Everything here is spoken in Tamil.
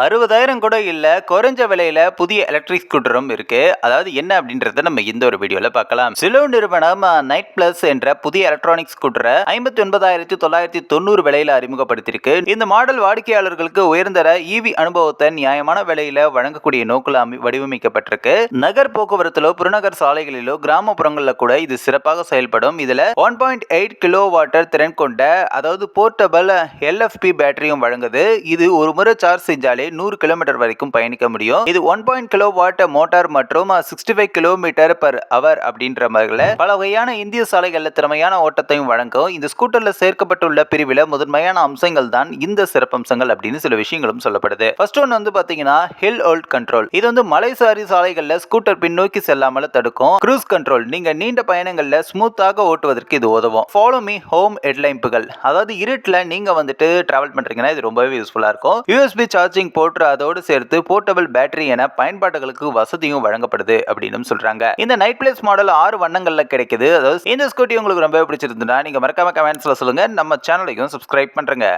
அறுபதாயிரம் கூட இல்லை குறைஞ்ச விலையில புதிய எலக்ட்ரிக் ஸ்கூட்டரும் இருக்கு. அதாவது என்ன அப்படின்றத நம்ம இந்த ஒரு வீடியோல பார்க்கலாம். சிலோ நிறுவனம் நைட் பிளஸ் என்ற புதிய எலக்ட்ரானிக் ஸ்கூட்டரை ஐம்பத்தி ஒன்பதாயிரத்தி தொள்ளாயிரத்தி தொண்ணூறு விலையில அறிமுகப்படுத்தியிருக்கு. இந்த மாடல் வாடிக்கையாளர்களுக்கு உயர்ந்தர ஈவி அனுபவத்தை நியாயமான விலையில வழங்கக்கூடிய நோக்கில் அமை- வடிவமைக்கப்பட்டிருக்கு. நகர் போக்குவரத்திலோ புறநகர் சாலைகளிலோ கிராமப்புறங்களில் கூட இது சிறப்பாக செயல்படும். இதுல one point eight kilo watt திறன் கொண்ட அதாவது போர்ட்டபிள் எல்எஃப்பி பேட்டரியும் வழங்குது. இது ஒரு முறை சார்ஜ் செஞ்சாலே நூறு கிலோமீட்டர் வரைக்கும் பயணிக்க முடியும். இது one point kilo watt motor மற்றும் sixty five kilometre per hour அப்படின்ற மாதிரில பல வகையான இந்திய சாலைகளில் திறமையான ஓட்டத்தையும் வழங்கும். இந்த ஸ்கூட்டர்ல சேர்க்கப்பட்டுள்ள பிரிவில் முதன்மையான அம்சங்கள் தான் இந்த சிறப்பம்சங்கள் அப்படின்னு சில விஷயங்களும் சொல்லப்படுது. ஃபர்ஸ்ட் ஒன் வந்து பாத்தீங்கன்னா ஹில் ஹோல்ட் கண்ட்ரோல் இது வந்து மலைசாரி சாலைகள்ல ஸ்கூட்டர் பின்னோக்கி செல்லாமல் தடுக்கும். க்ரூஸ் கண்ட்ரோல் நீங்க நீண்ட பயணங்கள்ல ஸ்மூத்தாக ஓட்டுவதற்கு இது உதவும். ஃபாலோ மீ ஹோம் ஹெட்லைம்புகள் அதாவது இருட்டில் நீங்க வந்துட்டு டிராவல் பண்றீங்கன்னா இது ரொம்பவே யூஸ்ஃபுல்லா இருக்கும். யூஎஸ்பி சார்ஜிங் போட்டு அதோடு சேர்த்து போர்ட்டபிள் பேட்டரி என பயன்பாடுகளுக்கு வசதியும் வழங்கப்படுது அப்படின்னு சொல்றாங்க. இந்த நைட் பிளேஸ் மாடல் ஆறு வண்ணங்கள்ல கிடைக்குது. அதாவது இந்த ஸ்கூட்டி உங்களுக்கு ரொம்ப பிடிச்சிருந்தா நீங்க மறக்காம கமெண்ட்ஸ்ல சொல்லுங்க. நம்ம சேனலையும் சப்ஸ்கிரைப் பண்றேங்க.